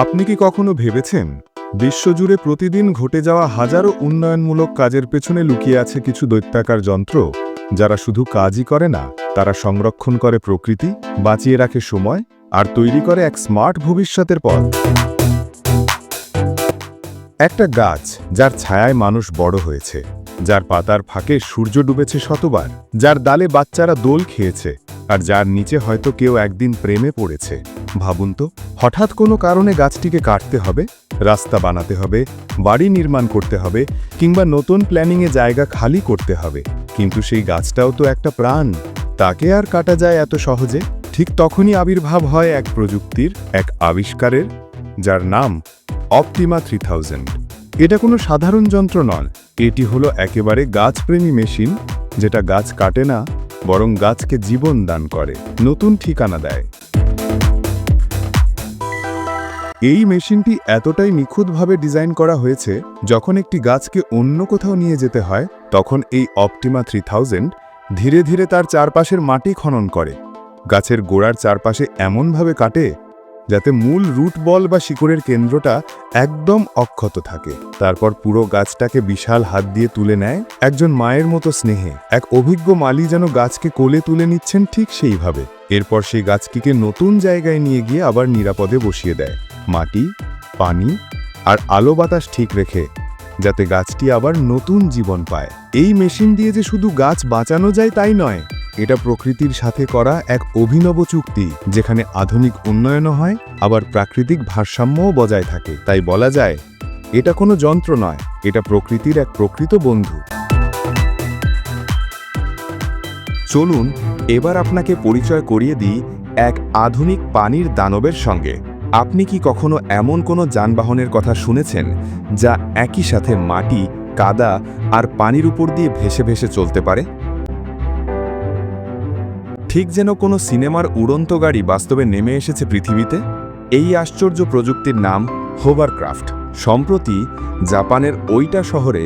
আপনি কি কখনো ভেবেছেন বিশ্বজুড়ে প্রতিদিন ঘটে যাওয়া হাজারো উন্নয়নমূলক কাজের পেছনে লুকিয়ে আছে কিছু দৈত্যাকার যন্ত্র, যারা শুধু কাজই করে না, তারা সংরক্ষণ করে প্রকৃতি, বাঁচিয়ে রাখে সময়, আর তৈরি করে এক স্মার্ট ভবিষ্যতের পথ? একটা গাছ, যার ছায়ায় মানুষ বড় হয়েছে, যার পাতার ফাঁকে সূর্য ডুবেছে শতবার, যার ডালে বাচ্চারা দোল খেয়েছে আর যার নিচে হয়তো কেউ একদিন প্রেমে পড়েছে। ভাবুন তো, হঠাৎ কোনো কারণে গাছটিকে কাটতে হবে, রাস্তা বানাতে হবে, বাড়ি নির্মাণ করতে হবে, কিংবা নতুন প্ল্যানিংয়ে জায়গা খালি করতে হবে। কিন্তু সেই গাছটাও তো একটা প্রাণ। তাকে আর কাটা যায় এত সহজে? ঠিক তখনই আবির্ভাব হয় এক প্রযুক্তির, এক আবিষ্কারের, যার নাম অপটিমা থ্রি এটা কোনো সাধারণ যন্ত্র নয়। এটি হলো একেবারে গাছপ্রেমী মেশিন, যেটা গাছ কাটে না বরং গাছকে জীবন দান করে, নতুন ঠিকানা দেয়। এই মেশিনটি এতটাই নিখুঁতভাবে ডিজাইন করা হয়েছে, যখন একটি গাছকে অন্য কোথাও নিয়ে যেতে হয়, তখন এই অপটিমা থ্রি ধীরে ধীরে তার চারপাশের মাটি খনন করে। গাছের গোড়ার চারপাশে এমনভাবে কাটে যাতে মূল রুট বল বা শিকড়ের কেন্দ্রটা একদম অক্ষত থাকে। তারপর পুরো গাছটাকে বিশাল হাত দিয়ে তুলে নেয় একজন মায়ের মতো স্নেহে। এক অভিজ্ঞ মালি যেন গাছকে কোলে তুলে নিচ্ছেন ঠিক সেইভাবে। এরপর সেই গাছটিকে নতুন জায়গায় নিয়ে গিয়ে আবার নিরাপদে বসিয়ে দেয়। মাটি, পানি আর আলো বাতাস ঠিক রেখে, যাতে গাছটি আবার নতুন জীবন পায়। এই মেশিন দিয়ে যে শুধু গাছ বাঁচানো যায় তাই নয় এটা প্রকৃতির সাথে করা এক অভিনব চুক্তি, যেখানে আধুনিক উন্নয়নও হয়, আবার প্রাকৃতিক ভারসাম্যও বজায় থাকে। তাই বলা যায়, এটা কোনো যন্ত্র নয়, এটা প্রকৃতির এক প্রকৃত বন্ধু। চলুন, এবার আপনাকে পরিচয় করিয়ে দিই এক আধুনিক পানির দানবের সঙ্গে। আপনি কি কখনো এমন কোনো যানবাহনের কথা শুনেছেন, যা একই সাথে মাটি, কাদা আর পানির উপর দিয়ে ভেসে ভেসে চলতে পারে? ঠিক যেন কোনো সিনেমার উড়ন্ত গাড়ি বাস্তবে নেমে এসেছে পৃথিবীতে? এই আশ্চর্য প্রযুক্তির নাম হোভারক্রাফট। সম্প্রতি জাপানের ওইটা শহরে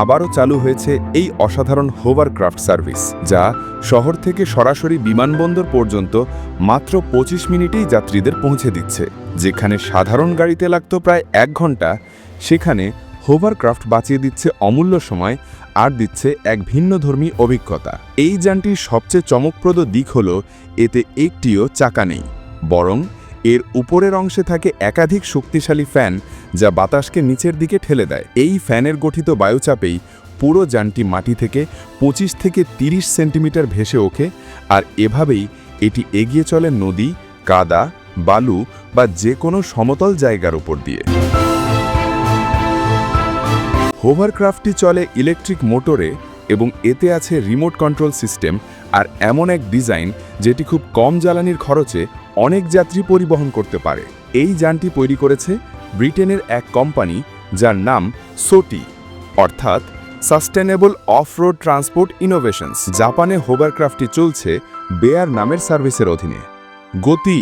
আবারও চালু হয়েছে এই অসাধারণ হোভারক্রাফট সার্ভিস, যা শহর থেকে সরাসরি বিমানবন্দর পর্যন্ত মাত্র ২৫ মিনিটেই যাত্রীদের পৌঁছে দিচ্ছে। যেখানে সাধারণ গাড়িতে লাগতো প্রায় এক ঘণ্টা, সেখানে হোভারক্রাফট বাঁচিয়ে দিচ্ছে অমূল্য সময় আর দিচ্ছে এক ভিন্নধর্মী অভিজ্ঞতা। এই যানটির সবচেয়ে চমকপ্রদ দিক হল, এতে একটিও চাকা নেই। বরং, এর উপরের অংশে থাকে একাধিক শক্তিশালী ফ্যান যা বাতাসকে নিচের দিকে ঠেলে দেয়। এই ফ্যানের গঠিত বায়ুচাপেই পুরো যানটি মাটি থেকে ২৫ থেকে ৩০ সেন্টিমিটার ভেসে ওঠে আর এভাবেই এটি এগিয়ে চলে নদী, কাদা, বালু বা যে কোনো সমতল জায়গার উপর দিয়ে। হোভারক্রাফটটি চলে ইলেকট্রিক মোটরে এবং এতে আছে রিমোট কন্ট্রোল সিস্টেম আর এমন এক ডিজাইন যেটি খুব কম জ্বালানির খরচে অনেক যাত্রী পরিবহন করতে পারে। এই যানটি তৈরি করেছে ব্রিটেনের এক কোম্পানি যার নাম সোটি, অর্থাৎ sustainable of road transport innovations. জাপানে হোভারক্রাফটটি চলছে বেয়ার নামের সার্ভিসের অধীনে। গতি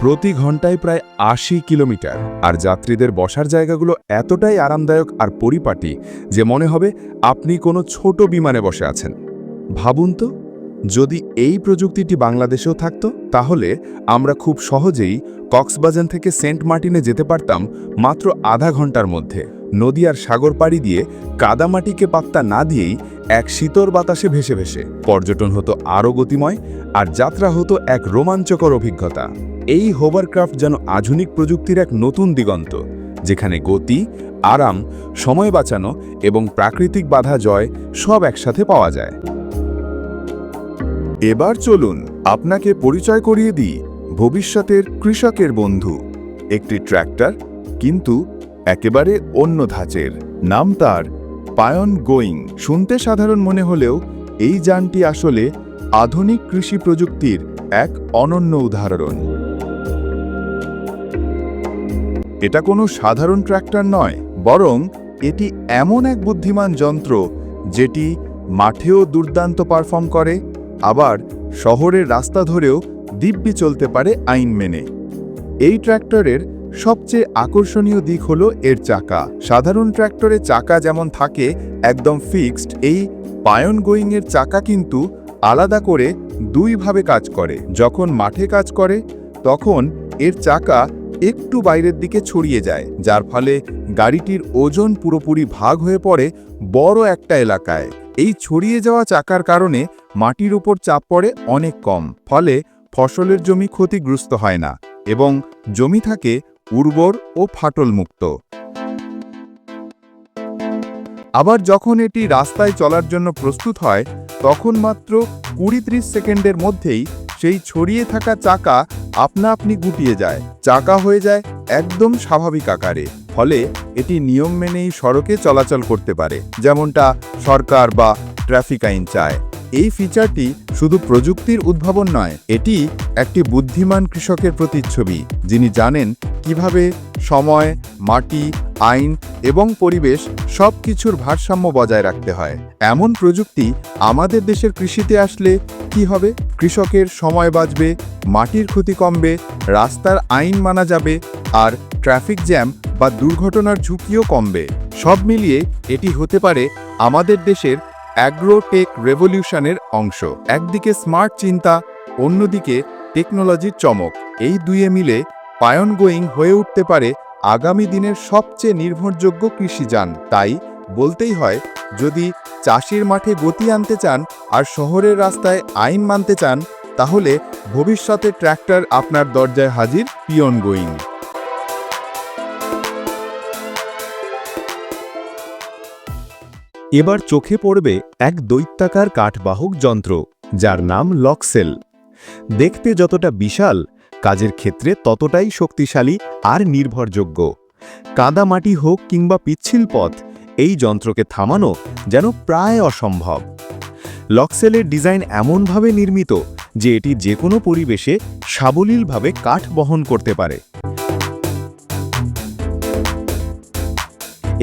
প্রতি ঘন্টায় প্রায় আশি কিলোমিটার। আর যাত্রীদের বসার জায়গাগুলো এতটাই আরামদায়ক আর পরিপাটি যে মনে হবে আপনি কোনো ছোট বিমানে বসে আছেন। ভাবুন তো, যদি এই প্রযুক্তিটি বাংলাদেশেও থাকত, তাহলে আমরা খুব সহজেই কক্সবাজার থেকে সেন্ট মার্টিনে যেতে পারতাম মাত্র আধা ঘণ্টার মধ্যে। নদী আর সাগর পাড়ি দিয়ে কাদামাটিকে পাত্তা না দিয়েই এক শীতল বাতাসে ভেসে ভেসে। পর্যটন হতো আরও গতিময় আর যাত্রা হতো এক রোমাঞ্চকর অভিজ্ঞতা। এই হোভারক্রাফট যেন আধুনিক প্রযুক্তির এক নতুন দিগন্ত, যেখানে গতি, আরাম, সময় বাঁচানো এবং প্রাকৃতিক বাধা জয় সব একসাথে পাওয়া যায়। এবার চলুন আপনাকে পরিচয় করিয়ে দিই ভবিষ্যতের কৃষকের বন্ধু। একটি ট্র্যাক্টর, কিন্তু একেবারে অন্য ধাঁচের। নাম তার পায়ন গোয়িং। শুনতে সাধারণ মনে হলেও এই যানটি আসলে আধুনিক কৃষি প্রযুক্তির এক অনন্য উদাহরণ। এটা কোনো সাধারণ ট্র্যাক্টর নয়, বরং এটি এমন এক বুদ্ধিমান যন্ত্র যেটি মাঠেও দুর্দান্ত পারফর্ম করে, আবার শহরের রাস্তা ধরেও দিব্যি চলতে পারে আইন মেনে। এই ট্র্যাক্টরের সবচেয়ে আকর্ষণীয় দিক হলো এর চাকা। সাধারণ ট্র্যাক্টরে চাকা যেমন থাকে, একদম ফিক্সড, এই পায়ন গোয়িংয়ের চাকা কিন্তু আলাদা করে দুইভাবে কাজ করে। যখন মাঠে কাজ করে, তখন এর চাকা একটু বাইরের দিকে ছড়িয়ে যায়, যার ফলে গাড়িটির ওজন পুরোপুরি ভাগ হয়ে পড়ে বড় একটা এলাকায়। এই ছড়িয়ে যাওয়া চাকার কারণে মাটির উপর চাপ পড়ে অনেক কম, ফলে ফসলের জমি ক্ষতিগ্রস্ত হয় না এবং জমি থাকে উর্বর ও ফাটলমুক্ত। আবার যখন এটি রাস্তায় চলার জন্য প্রস্তুত হয়, তখন মাত্র কুড়ি ত্রিশ সেকেন্ডের মধ্যেই সেই ছড়িয়ে থাকা চাকা আপনা আপনি গুটিয়ে যায়। চাকা হয়ে যায় একদম স্বাভাবিক আকারে। ফলে এটি নিয়ম মেনেই সড়কে চলাচল করতে পারে, যেমনটা সরকার বা ট্রাফিক আইন চায়। এই ফিচারটি শুধু প্রযুক্তির উদ্ভাবন নয়, এটি একটি বুদ্ধিমান কৃষকের প্রতিচ্ছবি, যিনি জানেন কীভাবে সময়, মাটি, আইন এবং পরিবেশ সব কিছুর ভারসাম্য বজায় রাখতে হয়। এমন প্রযুক্তি আমাদের দেশের কৃষিতে আসলে কি হবে? কৃষকের সময় বাঁচবে, মাটির ক্ষতি কমবে, রাস্তার আইন মানা যাবে, আর ট্রাফিক জ্যাম বা দুর্ঘটনার ঝুঁকিও কমবে। সব মিলিয়ে এটি হতে পারে আমাদের দেশের অ্যাগ্রোটেক রেভলিউশনের অংশ। একদিকে স্মার্ট চিন্তা, অন্যদিকে টেকনোলজির চমক। এই দুয়ে মিলে পায়ন গোয়িং হয়ে উঠতে পারে আগামী দিনের সবচেয়ে নির্ভরযোগ্য কৃষিযান। তাই বলতেই হয়, যদি চাষির মাঠে গতি আনতে চান আর শহরের রাস্তায় আইন মানতে চান, তাহলে ভবিষ্যতে ট্র্যাক্টর আপনার দরজায় হাজির পিয়ন গোয়িং এবার চোখে পড়বে এক দৈত্যাকার কাঠবাহক যন্ত্র, যার নাম লক্সেল। দেখতে যতটা বিশাল, কাজের ক্ষেত্রে ততটাই শক্তিশালী আর নির্ভরযোগ্য। কাদা মাটি হোক কিংবা পিচ্ছিল পথ, এই যন্ত্রকে থামানো যেন প্রায় অসম্ভব। লক্সেলের ডিজাইন এমনভাবে নির্মিত যে এটি যে কোনো পরিবেশে সাবলীলভাবে কাঠ বহন করতে পারে।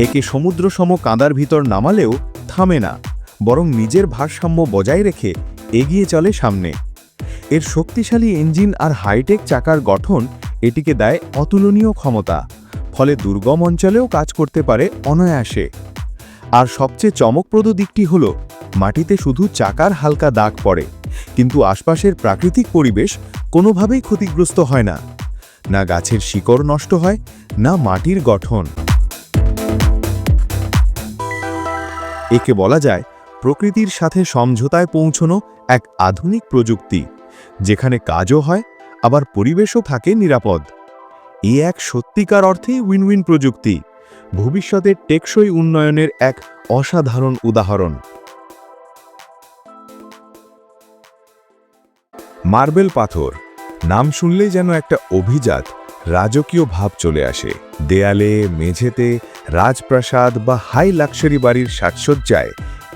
একে সমুদ্রসম কাঁদার ভিতর নামালেও থামে না, বরং নিজের ভারসাম্য বজায় রেখে এগিয়ে চলে সামনে। এর শক্তিশালী ইঞ্জিন আর হাইটেক চাকার গঠন এটিকে দেয় অতুলনীয় ক্ষমতা, ফলে দুর্গম অঞ্চলেও কাজ করতে পারে অনায়াসে। আর সবচেয়ে চমকপ্রদ দিকটি হল, মাটিতে শুধু চাকার হালকা দাগ পড়ে, কিন্তু আশপাশের প্রাকৃতিক পরিবেশ কোনোভাবেই ক্ষতিগ্রস্ত হয় না। না গাছের শিকড় নষ্ট হয়, না মাটির গঠন। একে বলা যায় প্রকৃতির সাথে সমঝোতায় পৌঁছনো এক আধুনিক প্রযুক্তি, যেখানে কাজও হয়, আবার পরিবেশও থাকে নিরাপদ। এ এক সত্যিকার অর্থেই উইন উইন প্রযুক্তি ভবিষ্যতের টেকসই উন্নয়নের এক অসাধারণ উদাহরণ। মার্বেল পাথর, নাম শুনলেই যেন একটা অভিজাত রাজকীয় ভাব চলে আসে। দেয়ালে, মেঝেতে, রাজপ্রাসাদ বা হাই লাক্সারি বাড়ির সাজসজ্জায়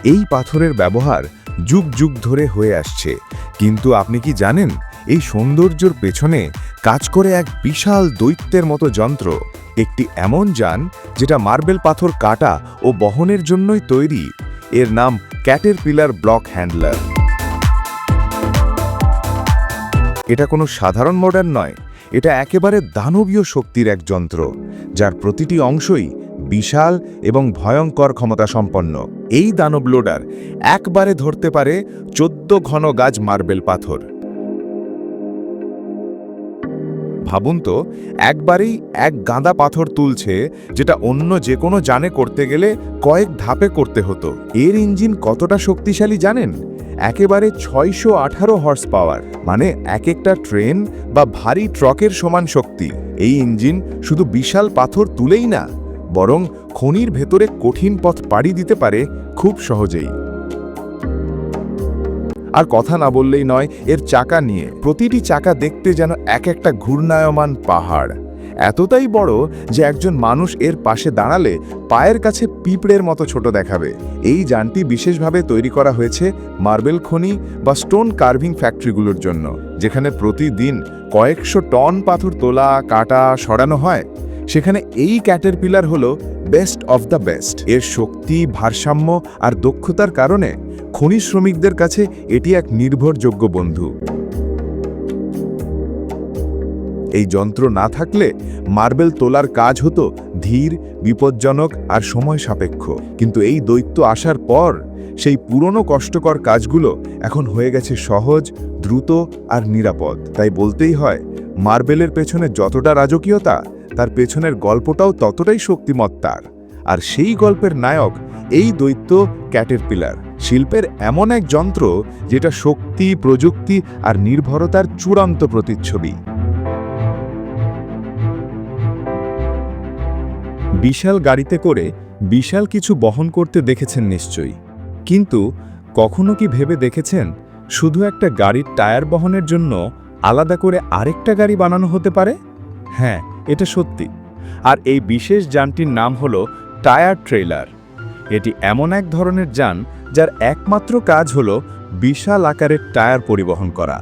এই পাথরের ব্যবহার যুগ যুগ ধরে হয়ে আসছে। কিন্তু আপনি কি জানেন, এই সৌন্দর্যর পেছনে কাজ করে এক বিশাল দৈত্যের মতো যন্ত্র? একটি এমন যান যেটা মার্বেল পাথর কাটা ও বহনের জন্যই তৈরি। এর নাম ক্যাটের পিলার ব্লক হ্যান্ডলার। এটা কোনো সাধারণ মডেল নয় এটা একেবারে দানবীয় শক্তির এক যন্ত্র, যার প্রতিটি অংশই বিশাল এবং ভয়ঙ্কর ক্ষমতা সম্পন্ন এই দানব লোডার একবারে ধরতে পারে চোদ্দ ঘন গাছ মার্বেল পাথর। ভাবুন তো, একবারেই এক গাঁদা পাথর তুলছে, যেটা অন্য যে কোনো জানে করতে গেলে কয়েক ধাপে করতে হতো। এর ইঞ্জিন কতটা শক্তিশালী জানেন? একেবারে ছয়শো আঠারো হর্স পাওয়ার মানে এক একটা ট্রেন বা ভারী ট্রকের সমান শক্তি। এই ইঞ্জিন শুধু বিশাল পাথর তুলেই না, বরং খনির ভেতরে কঠিন পথ পাড়ি দিতে পারে খুব সহজেই। আর কথা না বললেই নয়, এর চাকা নিয়ে, প্রতিটি চাকা দেখতে যেন এক একটা ঘূর্ণায়মান পাহাড়। এতটাই বড় যে একজন মানুষ এর পাশে দাঁড়ালে পায়ের কাছে পিঁপড়ের মতো ছোট দেখাবে। এই যানটি বিশেষভাবে তৈরি করা হয়েছে মার্বেল খনি বা স্টোন কার্ভিং ফ্যাক্টরিগুলোর জন্য, যেখানে প্রতিদিন কয়েকশো টন পাথর তোলা, কাটা, সরানো হয়। সেখানে এই ক্যাটারপিলার হলো বেস্ট অফ দ্য বেস্ট। এর শক্তি, ভারসাম্য আর দক্ষতার কারণে খনি শ্রমিকদের কাছে এটি এক নির্ভরযোগ্য বন্ধু। এই যন্ত্র না থাকলে মার্বেল তোলার কাজ হতো ধীর, বিপজ্জনক আর সময় সাপেক্ষ। কিন্তু এই দৈত্য আসার পর সেই পুরনো কষ্টকর কাজগুলো এখন হয়ে গেছে সহজ, দ্রুত আর নিরাপদ। তাই বলতেই হয়, মার্বেলের পেছনে যতটা রাজকীয়তা, তার পেছনের গল্পটাও ততটাই শক্তিমত তার আর সেই গল্পের নায়ক এই দৈত্য ক্যাটের পিলার শিল্পের এমন এক যন্ত্র যেটা শক্তি, প্রযুক্তি আর নির্ভরতার চূড়ান্ত প্রতিচ্ছবি। বিশাল গাড়িতে করে বিশাল কিছু বহন করতে দেখেছেন নিশ্চয়ই। কিন্তু কখনো কি ভেবে দেখেছেন, শুধু একটা গাড়ির টায়ার বহনের জন্য আলাদা করে আরেকটা গাড়ি বানানো হতে পারে? হ্যাঁ এটা সত্যি। আর এই বিশেষ যানটির নাম হল টায়ার ট্রেলার এটি এমন এক ধরনের যান যার একমাত্র কাজ হল বিশাল আকারের টায়ার পরিবহন করা।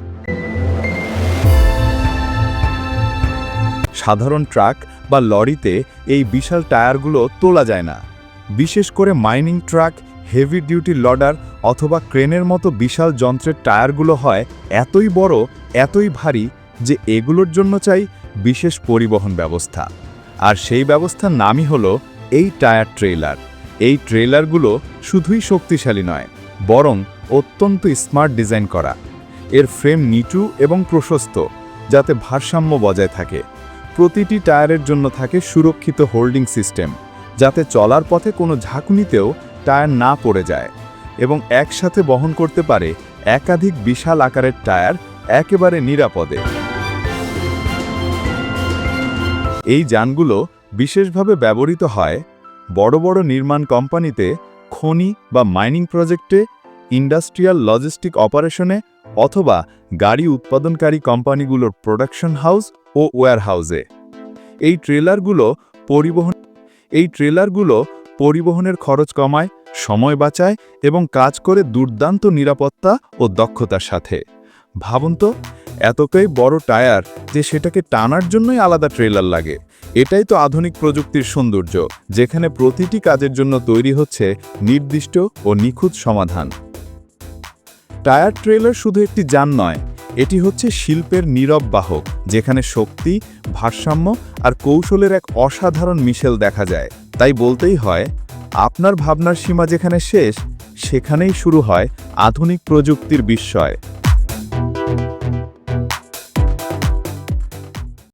সাধারণ ট্রাক বা লরিতে এই বিশাল টায়ারগুলো তোলা যায় না। বিশেষ করে mining truck, heavy duty loader অথবা ক্রেনের মতো বিশাল যন্ত্রের টায়ারগুলো হয় এতই বড়, এতই ভারী যে এগুলোর জন্য চাই বিশেষ পরিবহন ব্যবস্থা। আর সেই ব্যবস্থার নামই হলো এই টায়ার ট্রেলার এই ট্রেলারগুলো শুধুই শক্তিশালী নয়, বরং অত্যন্ত স্মার্ট ডিজাইন করা। এর ফ্রেম নিচু এবং প্রশস্ত, যাতে ভারসাম্য বজায় থাকে। প্রতিটি টায়ারের জন্য থাকে সুরক্ষিত হোল্ডিং সিস্টেম, যাতে চলার পথে কোনো ঝাঁকুনিতেও টায়ার না পড়ে যায় এবং একসাথে বহন করতে পারে একাধিক বিশাল আকারের টায়ার একেবারে নিরাপদে। এই যানগুলো বিশেষভাবে ব্যবহৃত হয় বড় বড় নির্মাণ কোম্পানিতে, খনি বা মাইনিং প্রজেক্টে, ইন্ডাস্ট্রিয়াল লজিস্টিক অপারেশনে অথবা গাড়ি উৎপাদনকারী কোম্পানিগুলোর প্রোডাকশন হাউস ও ওয়্যারহাউসে এই ট্রেলারগুলো পরিবহন এই ট্রেলারগুলো পরিবহনের খরচ কমায়, সময় বাঁচায় এবং কাজ করে দুর্দান্ত নিরাপত্তা ও দক্ষতার সাথে। ভাবুন তো, এতটাই বড় টায়ার যে সেটাকে টানার জন্যই আলাদা ট্রেলার লাগে। এটাই তো আধুনিক প্রযুক্তির সৌন্দর্য, যেখানে প্রতিটি কাজের জন্য তৈরি হচ্ছে নির্দিষ্ট ও নিখুঁত সমাধান। টায়ার ট্রেলার শুধু একটি যান নয়, এটি হচ্ছে শিল্পের নীরব বাহক, যেখানে শক্তি, ভারসাম্য আর কৌশলের এক অসাধারণ মিশেল দেখা যায়। তাই বলতেই হয়, আপনার ভাবনার সীমা যেখানে শেষ, সেখানেই শুরু হয় আধুনিক প্রযুক্তির বিস্ময়।